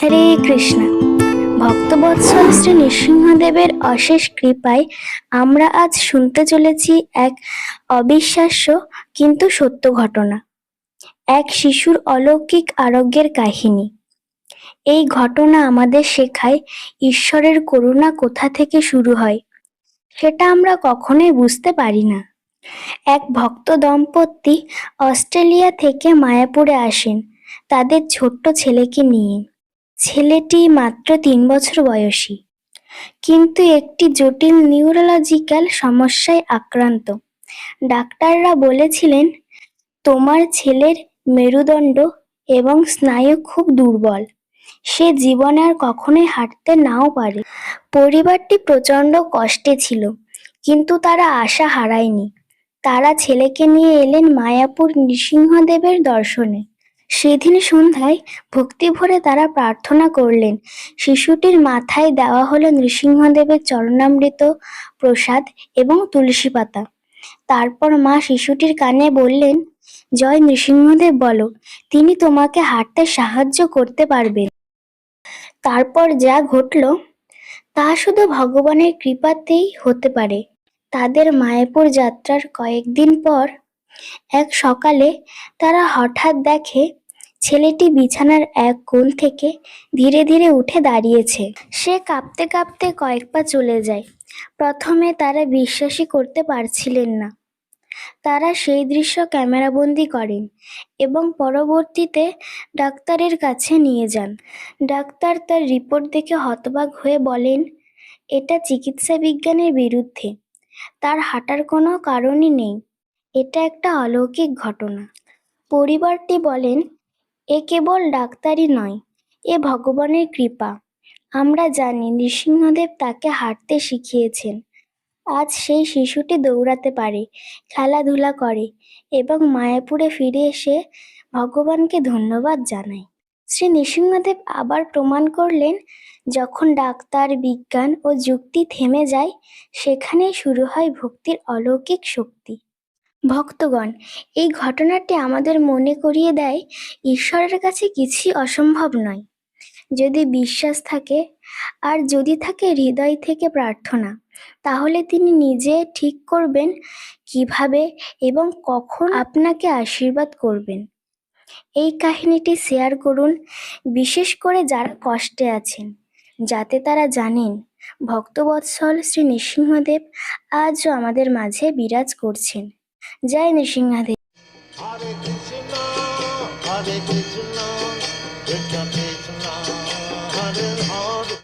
হরে কৃষ্ণ। ভক্তবৎসল শ্রী নৃসিংহদেবের অশেষ কৃপায় আমরা আজ শুনতে চলেছি এক অবিশ্বাস্য কিন্তু সত্য ঘটনা। এক শিশুর অলৌকিক আরোগ্যের কাহিনী। এই ঘটনা আমাদের শেখায় ঈশ্বরের করুণা কোথা থেকে শুরু হয়, সেটা আমরা কখনোই বুঝতে পারি না। এক ভক্ত দম্পতি অস্ট্রেলিয়া থেকে মায়াপুরে আসেন, তাদের ছোট্ট ছেলেকে নিয়ে। ছেলেটি মাত্র তিন বছর বয়সী। কিন্তু একটি জটিল নিউরোলজিক্যাল সমস্যায় আক্রান্ত। ডাক্তাররা বলেছিলেন, তোমার ছেলের মেরুদণ্ড এবং স্নায়ু খুব দুর্বল। সে জীবনে আর কখনোই হাঁটতে নাও পারে। পরিবারটি প্রচণ্ড কষ্টে ছিল, কিন্তু তারা আশা হারায়নি। তারা ছেলেকে নিয়ে এলেন মায়াপুর নৃসিংহদেবের দর্শনে। সেদিন সন্ধ্যায় ভক্তি ভরে তারা প্রার্থনা করলেন। শিশুটির মাথায় দেওয়া হলো নৃসিংহদেবের চরণামৃত প্রসাদ এবং তুলসী পাতা। তারপর মা শিশুটির কানে বললেন, জয় নৃসিংহদেব বলো, তিনি তোমাকে হাঁটতে সাহায্য করতে পারবেন। তারপর যা ঘটলো, তা শুধু ভগবানের কৃপাতেই হতে পারে। তাদের মায়াপুর যাত্রার কয়েকদিন পর এক সকালে তারা হঠাৎ দেখে ছেলেটি বিছানার এক কোণ থেকে ধীরে ধীরে উঠে দাঁড়িয়েছে। সে কাঁপতে কাঁপতে কয়েক পা চলে যায়। প্রথমে তারা বিশ্বাসই করতে পারছিলেন না। তারা সেই দৃশ্য ক্যামেরাবন্দি করেন এবং পরবর্তীতে ডাক্তারের কাছে নিয়ে যান। ডাক্তার তার রিপোর্ট দেখে হতবাক হয়ে বলেন, এটা চিকিৎসা বিজ্ঞানের বিরুদ্ধে। তার হাঁটার কোনো কারণই নেই। এটা একটা অলৌকিক ঘটনা। পরিবারটি বলেন, এ কেবল ডাক্তারই নয়, এ ভগবানের কৃপা। আমরা জানি নৃসিংহদেব তাকে হাঁটতে শিখিয়েছেন। আজ সেই শিশুটি দৌড়াতে পারে, খেলাধুলা করে এবং মায়াপুরে ফিরে এসে ভগবানকে ধন্যবাদ জানায়। শ্রী নৃসিংহদেব আবার প্রমাণ করলেন, যখন ডাক্তার, বিজ্ঞান ও যুক্তি থেমে যায়, সেখানেই শুরু হয় ভক্তির অলৌকিক শক্তি। ভক্তগণ, এই ঘটনাটি আমাদের মনে করিয়ে দেয়, ঈশ্বরের কাছে কিছুই অসম্ভব নয়। যদি বিশ্বাস থাকে, আর যদি থাকে হৃদয় থেকে প্রার্থনা, তাহলে তিনি নিজে ঠিক করবেন কীভাবে এবং কখন আপনাকে আশীর্বাদ করবেন। এই কাহিনীটি শেয়ার করুন, বিশেষ করে যারা কষ্টে আছেন, যাতে তারা জানেন, ভক্তবৎসল শ্রী নৃসিংহদেব আজও আমাদের মাঝে বিরাজ করছেন। জয় নৃসিংহাদেব Krishna, Hare Krishna, Krishna